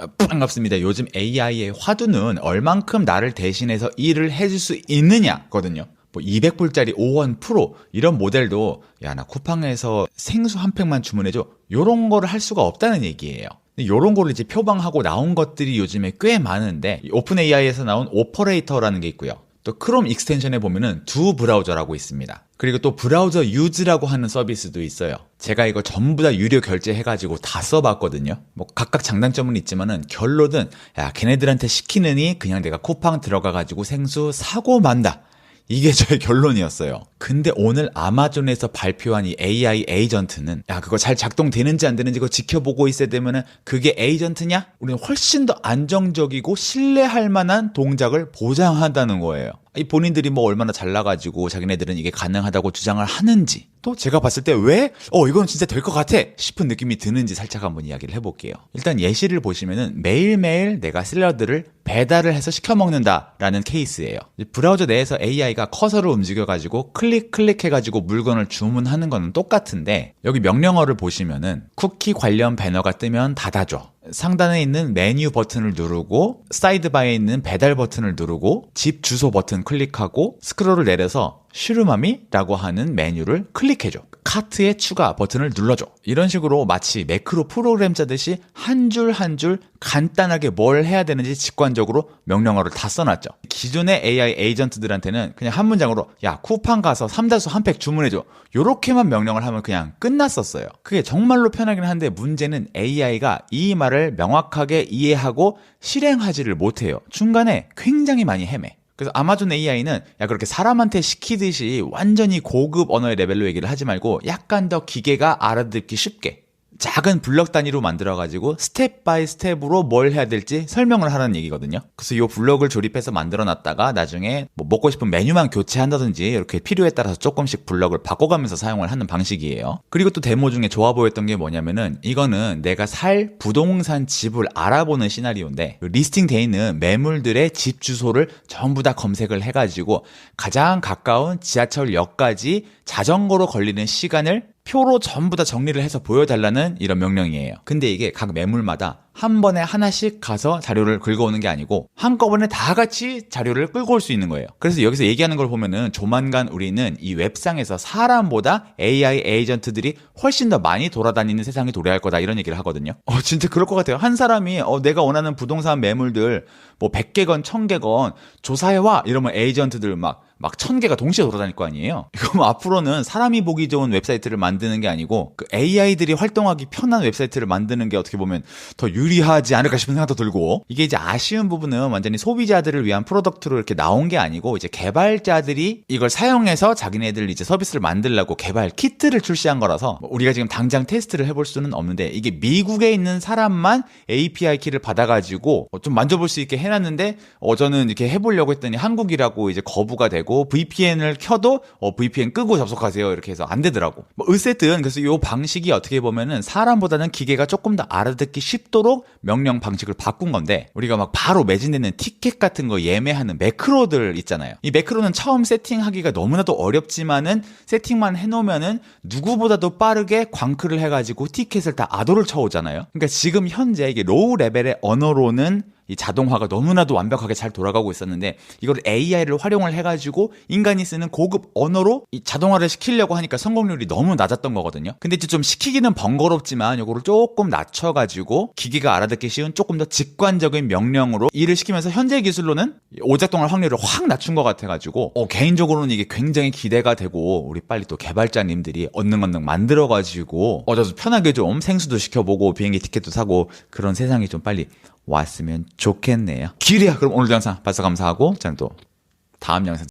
아, 반갑습니다. 요즘 AI의 화두는 얼만큼 나를 대신해서 일을 해줄 수 있느냐거든요. 뭐 200불짜리 5원 프로 이런 모델도 야 나 쿠팡에서 생수 한 팩만 주문해줘 요런 거를 할 수가 없다는 얘기예요. 요런 거를 이제 표방하고 나온 것들이 요즘에 꽤 많은데 이 오픈 AI에서 나온 오퍼레이터라는 게 있고요. 또 크롬 익스텐션에 보면은 두 브라우저라고 있습니다. 그리고 또 브라우저 유즈라고 하는 서비스도 있어요. 제가 이거 전부 다 유료 결제해가지고 다 써봤거든요. 뭐 각각 장단점은 있지만은 결론은 야 걔네들한테 시키느니 그냥 내가 쿠팡 들어가가지고 생수 사고 만다. 이게 저의 결론이었어요. 근데 오늘 아마존에서 발표한 이 AI 에이전트는 야 그거 잘 작동되는지 안 되는지 그거 지켜보고 있어야 되면은 그게 에이전트냐? 우리는 훨씬 더 안정적이고 신뢰할 만한 동작을 보장한다는 거예요. 이 본인들이 뭐 얼마나 잘나가지고 자기네들은 이게 가능하다고 주장을 하는지 또 제가 봤을 때 왜 어 이건 진짜 될 것 같아 싶은 느낌이 드는지 살짝 한번 이야기를 해볼게요. 일단 예시를 보시면은 매일매일 내가 샐러드를 배달을 해서 시켜 먹는다라는 케이스예요. 브라우저 내에서 AI가 커서를 움직여가지고 클릭 클릭해가지고 물건을 주문하는 거는 똑같은데 여기 명령어를 보시면은 쿠키 관련 배너가 뜨면 닫아줘. 상단에 있는 메뉴 버튼을 누르고 사이드바에 있는 배달 버튼을 누르고 집 주소 버튼 클릭하고 스크롤을 내려서 슈르마미라고 하는 메뉴를 클릭해줘. 카트에 추가 버튼을 눌러줘. 이런 식으로 마치 매크로 프로그램 짜듯이 한줄 한 줄 간단하게 뭘 해야 되는지 직관적으로 명령어를 다 써놨죠. 기존의 AI 에이전트들한테는 그냥 한 문장으로 야 쿠팡 가서 삼다수 한 팩 주문해줘. 요렇게만 명령을 하면 그냥 끝났었어요. 그게 정말로 편하긴 한데 문제는 AI가 이 말을 명확하게 이해하고 실행하지를 못해요. 중간에 굉장히 많이 헤매. 그래서 아마존 AI는 야 그렇게 사람한테 시키듯이 완전히 고급 언어의 레벨로 얘기를 하지 말고 약간 더 기계가 알아듣기 쉽게 작은 블럭 단위로 만들어 가지고 스텝 바이 스텝으로 뭘 해야 될지 설명을 하라는 얘기거든요. 그래서 이 블럭을 조립해서 만들어 놨다가 나중에 뭐 먹고 싶은 메뉴만 교체한다든지 이렇게 필요에 따라서 조금씩 블럭을 바꿔가면서 사용을 하는 방식이에요. 그리고 또 데모 중에 좋아 보였던 게 뭐냐면은 이거는 내가 살 부동산 집을 알아보는 시나리오인데 리스팅 돼 있는 매물들의 집 주소를 전부 다 검색을 해가지고 가장 가까운 지하철역까지 자전거로 걸리는 시간을 표로 전부 다 정리를 해서 보여달라는 이런 명령이에요. 근데 이게 각 매물마다 한 번에 하나씩 가서 자료를 긁어오는 게 아니고 한꺼번에 다 같이 자료를 끌고 올 수 있는 거예요. 그래서 여기서 얘기하는 걸 보면은 조만간 우리는 이 웹상에서 사람보다 AI 에이전트들이 훨씬 더 많이 돌아다니는 세상이 도래할 거다 이런 얘기를 하거든요. 어, 진짜 그럴 것 같아요. 한 사람이 어, 내가 원하는 부동산 매물들 뭐 100개 건 1000개 건 조사해와 이러면 에이전트들 막 막 천 개가 동시에 돌아다닐 거 아니에요. 이거 뭐 앞으로는 사람이 보기 좋은 웹사이트를 만드는 게 아니고 그 AI들이 활동하기 편한 웹사이트를 만드는 게 어떻게 보면 더 유리하지 않을까 싶은 생각도 들고 이게 이제 아쉬운 부분은 완전히 소비자들을 위한 프로덕트로 이렇게 나온 게 아니고 이제 개발자들이 이걸 사용해서 자기네들 이제 서비스를 만들려고 개발 키트를 출시한 거라서 뭐 우리가 지금 당장 테스트를 해볼 수는 없는데 이게 미국에 있는 사람만 API 키를 받아가지고 좀 만져볼 수 있게 해놨는데 어 저는 이렇게 해보려고 했더니 한국이라고 이제 거부가 되고 VPN을 켜도 어 VPN 끄고 접속하세요 이렇게 해서 안 되더라고. 뭐 어쨌든 그래서 이 방식이 어떻게 보면은 사람보다는 기계가 조금 더 알아듣기 쉽도록 명령 방식을 바꾼 건데 우리가 막 바로 매진되는 티켓 같은 거 예매하는 매크로들 있잖아요. 이 매크로는 처음 세팅하기가 너무나도 어렵지만은 세팅만 해놓으면은 누구보다도 빠르게 광크를 해가지고 티켓을 다 아도를 쳐오잖아요. 그러니까 지금 현재 이게 로우 레벨의 언어로는 이 자동화가 너무나도 완벽하게 잘 돌아가고 있었는데 이걸 AI를 활용을 해가지고 인간이 쓰는 고급 언어로 이 자동화를 시키려고 하니까 성공률이 너무 낮았던 거거든요. 근데 이제 좀 시키기는 번거롭지만 이거를 조금 낮춰가지고 기계가 알아듣기 쉬운 조금 더 직관적인 명령으로 일을 시키면서 현재 기술로는 오작동할 확률을 확 낮춘 것 같아가지고 어, 개인적으로는 이게 굉장히 기대가 되고 우리 빨리 또 개발자님들이 얻는 만들어가지고 어, 저도 편하게 좀 생수도 시켜보고 비행기 티켓도 사고 그런 세상이 좀 빨리 왔으면 좋겠네요. 기리야 그럼 오늘도 영상 봐서 감사하고 저는 또 다음 영상